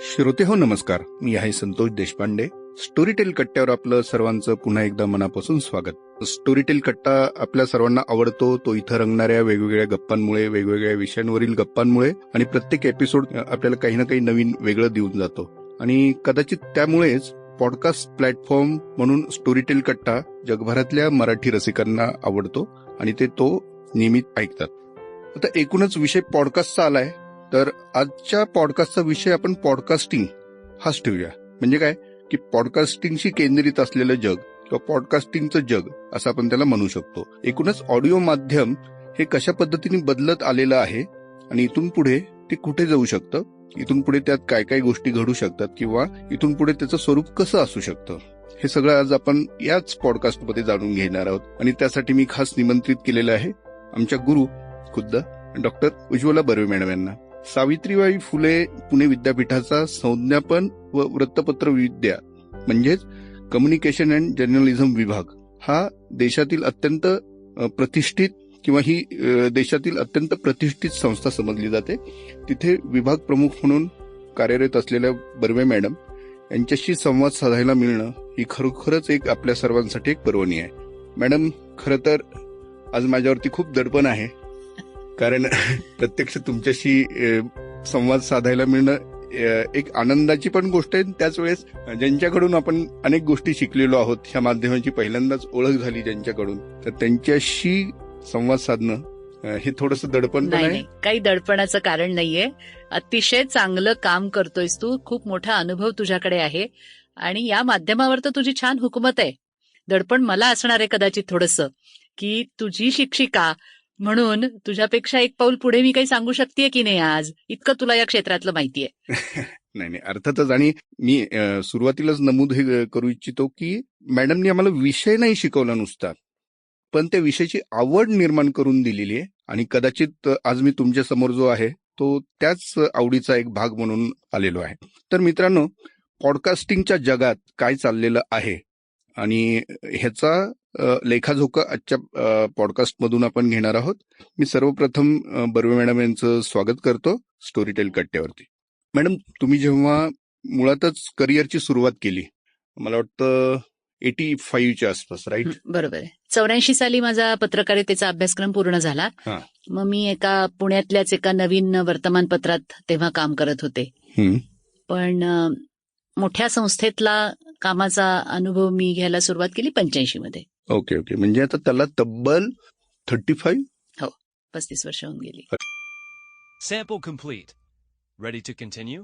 श्रोते हो नमस्कार. मी आहे संतोष देशपांडे. स्टोरीटेल कट्ट्यावर आपलं सर्वांचं पुन्हा एकदा मनापासून स्वागत. स्टोरीटेल कट्टा आपल्या सर्वांना आवडतो तो इथं रंगणाऱ्या वेगवेगळ्या गप्पांमुळे वेगवेगळ्या विषयांवरील गप्पांमुळे आणि प्रत्येक एपिसोड आपल्याला काही ना काही नवीन वेगळं देऊन जातो. आणि कदाचित त्यामुळेच पॉडकास्ट प्लॅटफॉर्म म्हणून स्टोरीटेल कट्टा जगभरातल्या मराठी रसिकांना आवडतो आणि ते तो नियमित ऐकतात. आता एकूणच विषय पॉडकास्टचा आलाय. तर आजच्या पॉडकास्टचा विषय आपण पॉडकास्टिंग हाच ठेवूया. म्हणजे काय? की पॉडकास्टिंगशी केंद्रित असलेलं जग किंवा पॉडकास्टिंगचं जग असं आपण त्याला म्हणू शकतो. एकूणच ऑडिओ माध्यम हे कशा पद्धतीने बदलत आलेलं आहे आणि इथून पुढे ते कुठे जाऊ शकतं? इथून पुढे त्यात काय काय गोष्टी घडू शकतात किंवा इथून पुढे त्याचं स्वरूप कसं असू शकतं? हे सगळं आज आपण याच पॉडकास्टमध्ये जाणून घेणार आहोत. आणि त्यासाठी मी खास निमंत्रित केलेलं आहे आमच्या गुरु खुद्द डॉक्टर उज्ज्वला बर्वे मॅडम यांना. सावित्रीबाई फुले पुणे विद्यापीठाचा संज्ञापन व वृत्तपत्र विद्या म्हणजेच कम्युनिकेशन अँड जर्नलिझम विभाग. हा देशातील अत्यंत प्रतिष्ठित किंवा ही देशातील अत्यंत प्रतिष्ठित संस्था समजली जाते. तिथे विभाग प्रमुख म्हणून कार्यरत असलेल्या बर्वे मॅडम यांच्याशी संवाद साधायला मिळणं ही खरोखरच एक आपल्या सर्वांसाठी एक पर्वणी आहे. मॅडम खरं तर आज माझ्यावरती खूप दडपण आहे. कारण प्रत्यक्ष तुमच्याशी संवाद साधायला मिळणं एक आनंदाची पण गोष्ट आहे. त्याच वेळेस ज्यांच्याकडून आपण अनेक गोष्टी शिकलेलो आहोत ह्या माध्यमाची पहिल्यांदाच ओळख झाली ज्यांच्याकडून. तर त्यांच्याशी संवाद साधणं हे थोडस दडपण नाही. काही दडपणाचं कारण नाहीये. अतिशय चांगलं काम करतोयस तू. खूप मोठा अनुभव तुझ्याकडे आहे. आणि या माध्यमावर तर तुझी छान हुकूमत आहे. दडपण मला असणार आहे कदाचित थोडस की तुझी शिक्षिका म्हणून तुझ्यापेक्षा एक पाऊल पुढे मी काही सांगू शकते की नाही आज? इतकं तुला या क्षेत्रातलं माहितीये. नाही नाही. अर्थातच आणि मी सुरुवातीलाच नमूद हे करू इच्छितो की मॅडमनी आम्हाला विषय नाही शिकवला नुसता. पण त्या विषयाची आवड निर्माण करून दिलेली आहे आणि कदाचित आज मी तुमच्यासमोर जो आहे तो त्याच आवडीचा एक भाग म्हणून आलेलो आहे. तर मित्रांनो पॉडकास्टिंगच्या जगात काय चाललेलं आहे? आणि ह्याचा लेखाजोखा आजच्या पॉडकास्टमधून आपण घेणार आहोत. मी सर्वप्रथम बर्वे मॅडम यांचं स्वागत करतो स्टोरीटेल कट्ट्यावरती. मॅडम तुम्ही जेव्हा मुळातच करिअरची सुरुवात केली मला वाटतं एटी फाईव्हच्या आसपास राईट बरोबर चौऱ्याऐंशी साली माझा पत्रकारितेचा अभ्यासक्रम पूर्ण झाला. मग मी एका पुण्यातल्याच एका नवीन वर्तमानपत्रात तेव्हा काम करत होते. पण मोठ्या संस्थेतला कामाचा अनुभव मी घ्यायला सुरुवात केली पंच्याऐंशी मध्ये ओके ओके म्हणजे आता त्याला तब्बल थर्टी फाईव्ह पस्तीस वर्ष होऊन गेली Sample complete. Ready to continue?